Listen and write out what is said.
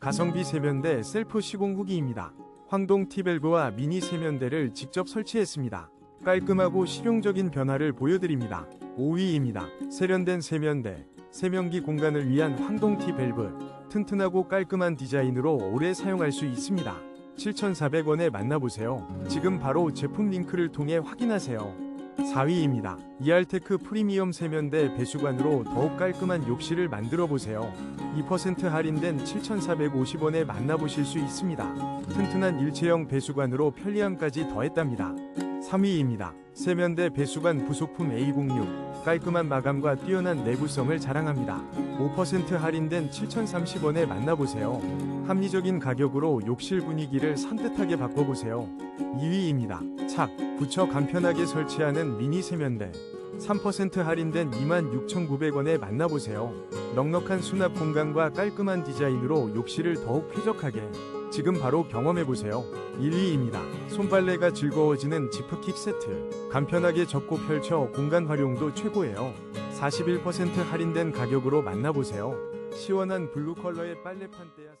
가성비 세면대 셀프 시공 후기입니다. 황동 티밸브와 미니 세면대를 직접 설치했습니다. 깔끔하고 실용적인 변화를 보여드립니다. 5위입니다. 세련된 세면대, 세면기 공간을 위한 황동 티밸브, 튼튼하고 깔끔한 디자인으로 오래 사용할 수 있습니다. 7,400원에 만나보세요. 지금 바로 제품 링크를 통해 확인하세요. 4위입니다. 이알테크 프리미엄 세면대 배수관으로 더욱 깔끔한 욕실을 만들어 보세요. 2% 할인된 7,450원에 만나보실 수 있습니다. 튼튼한 일체형 배수관으로 편리함까지 더했답니다. 3위입니다. 세면대 배수관 부속품 A06 깔끔한 마감과 뛰어난 내구성을 자랑합니다. 5% 할인된 7,030원에 만나보세요. 합리적인 가격으로 욕실 분위기를 산뜻하게 바꿔보세요. 2위입니다. 착, 붙여 간편하게 설치하는 미니 세면대. 3% 할인된 26,900원에 만나보세요. 넉넉한 수납 공간과 깔끔한 디자인으로 욕실을 더욱 쾌적하게. 지금 바로 경험해보세요. 1위입니다. 손빨래가 즐거워지는 지프킥 세트. 간편하게 접고 펼쳐 공간 활용도 최고예요. 41% 할인된 가격으로 만나보세요. 시원한 블루 컬러의 빨래판 떼야